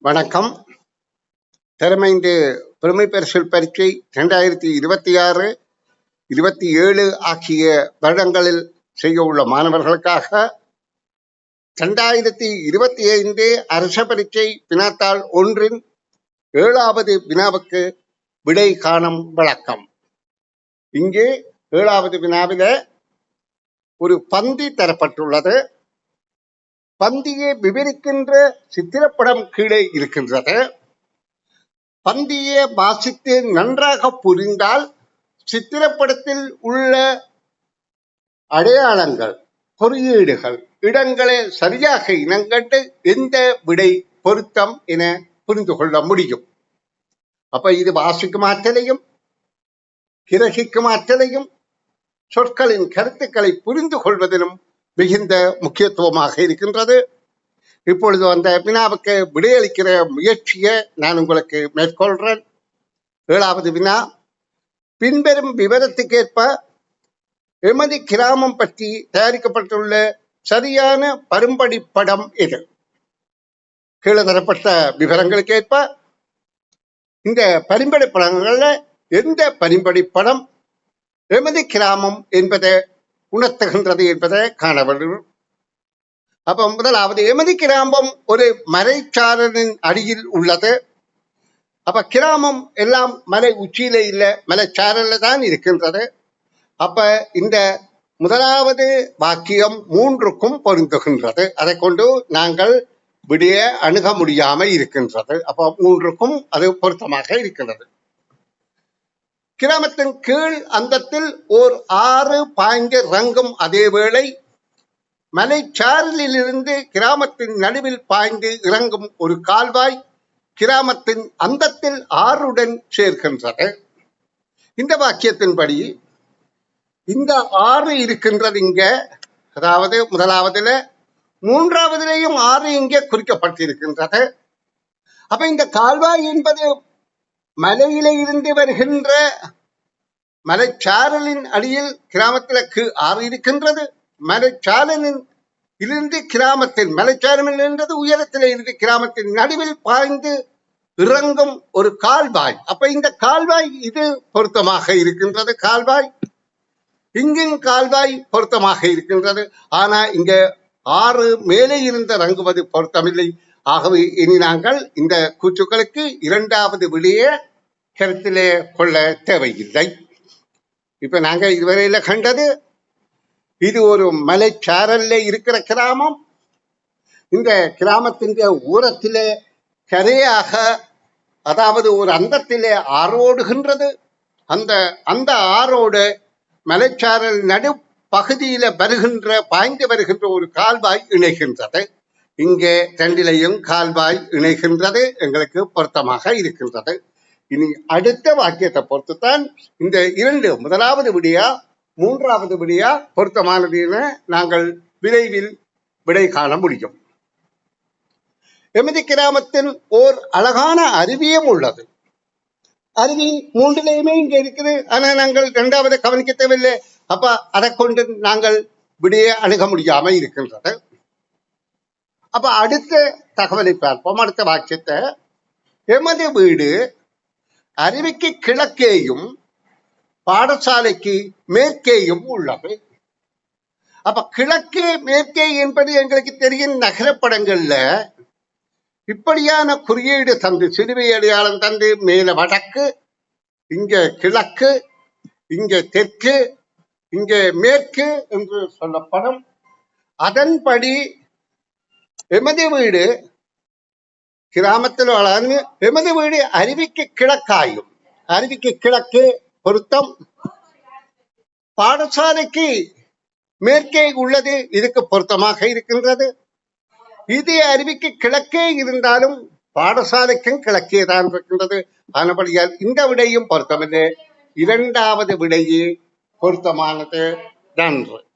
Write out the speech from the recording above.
வணக்கம். திறமைந்து பெருமை பரிசில் பரீட்சை இரண்டாயிரத்தி இருபத்தி ஆறு இருபத்தி ஏழு ஆகிய வருடங்களில் செய்ய உள்ள மாணவர்களுக்காக இரண்டாயிரத்தி இருபத்தி ஐந்து அரச பரீட்சை வினாத்தாள் ஒன்றின் ஏழாவது வினாவுக்கு விடை காணும் வழக்கம். இங்கே ஏழாவது வினாவில ஒரு பந்தி தரப்பட்டுள்ளது. பந்தியை விவரிக்கின்ற சித்திரப்படம் கீழே இருக்கின்றது. பந்தியை வாசித்து நன்றாக புரிந்தால் சித்திரப்படத்தில் உள்ள அடையாளங்கள் குறியீடுகள் இடங்களை சரியாக இனங்கண்டு எந்த விடை பொருத்தம் என புரிந்து கொள்ள முடியும். அப்ப இது வாசிக்கும் ஆற்றலையும் கிரகிக்கும் ஆற்றலையும் சொற்களின் கருத்துக்களை புரிந்து கொள்வதிலும் மிகுந்த முக்கியத்துவமாக இருக்கின்றது. இப்பொழுது அந்த வினாவுக்கு விடையளிக்கிற முயற்சியை நான் உங்களுக்கு மேற்கொள்றேன். ஏழாவது வினா பின்வரும் விவரத்துக்கேற்ப எமது கிராமம் பற்றி தயாரிக்கப்பட்டுள்ள சரியான பரும்படி படம் இது கீழே தரப்பட்ட விவரங்களுக்கு ஏற்ப இந்த பரிம்படை படங்கள்ல எந்த பரிம்படி படம் எமது கிராமம் என்பதை உணர்த்துகின்றது என்பதை காண வேண்டும் அப்ப முதலாவது எமதி கிராமம் ஒரு மலைச்சாரலின் அடியில் உள்ளது. அப்ப கிராமம் எல்லாம் மலை உச்சியில இல்ல மலைச்சாரல்ல தான் இருக்கின்றது. அப்ப இந்த முதலாவது வாக்கியம் மூன்றுக்கும் பொருந்துகின்றது. அதை கொண்டு நாங்கள் விடிய அணுக முடியாமல் இருக்கின்றது. அப்ப மூன்றுக்கும் அது பொருத்தமாக இருக்கின்றது. கிராமத்தின் கீழ் அந்தத்தில் ஓர் ஆறு பாய்ந்து ரங்கும் அதேவேளை மலைச்சாரலிலிருந்து கிராமத்தின் நடுவில் பாய்ந்து இறங்கும் ஒரு கால்வாய் கிராமத்தின் அந்தத்தில் ஆறுடன் சேர்க்கின்றது. இந்த வாக்கியத்தின்படி இந்த ஆறு இருக்கின்றது இங்க அதாவது முதலாவதுல மூன்றாவதுலேயும் ஆறு இங்கே குறிக்கப்பட்டிருக்கின்றது. அப்ப இந்த கால்வாய் என்பது மலையில இருந்து வருகின்ற மலைச்சாரலின் அடியில் கிராமத்தில் கீ- ஆறு இருக்கின்றது. மலைச்சாரலின் இருந்து கிராமத்தில் மலைச்சாரலில் இருந்தது உயரத்தில் இருந்து கிராமத்தின் நடுவில் பாய்ந்து இறங்கும் ஒரு கால்வாய். அப்ப இந்த கால்வாய் இது பொருத்தமாக இருக்கின்றது. கால்வாய் இங்கும் கால்வாய் பொருத்தமாக இருக்கின்றது. ஆனா இங்க ஆறு மேலே இருந்து இறங்குவது பொருத்தமில்லை. ஆகவே இனி நாங்கள் இந்த கூற்றுக்களுக்கு இரண்டாவது விடிய கருத்திலே கொள்ள தேவையில்லை. இப்ப நாங்க இதுவரையில கண்டது இது ஒரு மலைச்சாரல்ல இருக்கிற கிராமம். இந்த கிராமத்தின் ஊரத்திலே கரையாக அதாவது ஒரு அந்தத்திலே ஆறோடுகின்றது அந்த அந்த ஆறோடு மலைச்சாரல் நடு பகுதியில வருகின்ற பாய்ந்து வருகின்ற ஒரு கால்வாய் இணைகின்றது. இங்கே ரெண்டிலையும் கால்வாய் இணைகின்றது எங்களுக்கு பொருத்தமாக இருக்கின்றது. இனி அடுத்த வாக்கியத்தை பொறுத்துத்தான் இந்த இரண்டு முதலாவது விடியா மூன்றாவது விடியா பொருத்தமானது என நாங்கள் விரைவில் விடை காண முடியும். எமது கிராமத்தில் ஓர் அழகான அருவியும் உள்ளது. அருவி மூன்றிலையுமே இங்க இருக்குது. ஆனா நாங்கள் இரண்டாவது கவனிக்க தேவையில்லை அப்ப அதை கொண்டு நாங்கள் விடிய அணுக முடியாம இருக்கின்றது. அப்ப அடுத்த தகவலை பார்ப்போம். அடுத்த வாக்கியத்தை. எமது வீடு அருவிக்கு கிழக்கேயும் பாடசாலைக்கு மேற்கேயும் உள்ளது. அப்ப கிழக்கே மேற்கே என்பது எங்களுக்கு தெரியும் நகரப்படங்கள்ல இப்படியான குறியீடு தந்து சிறுவை அடையாளம் தந்து மேல வடக்கு இங்க கிழக்கு இங்க தெற்கு இங்க மேற்கு என்று சொல்லப்படும். அதன்படி எமது வீடு கிராமத்தில் வளர்ந்து எமது வீடு அருவிக்கு கிழக்காயும் அருவிக்கு கிழக்கு பொருத்தம். பாடசாலைக்கு மேற்கே உள்ளது இதுக்கு பொருத்தமாக இருக்கின்றது. இது அருவிக்கு கிழக்கே இருந்தாலும் பாடசாலைக்கும் கிழக்கே தான் இருக்கின்றது. ஆனபடியால் இந்த விடையும் பொருத்தமில்லை. இரண்டாவது விடையே பொருத்தமானது. நன்று.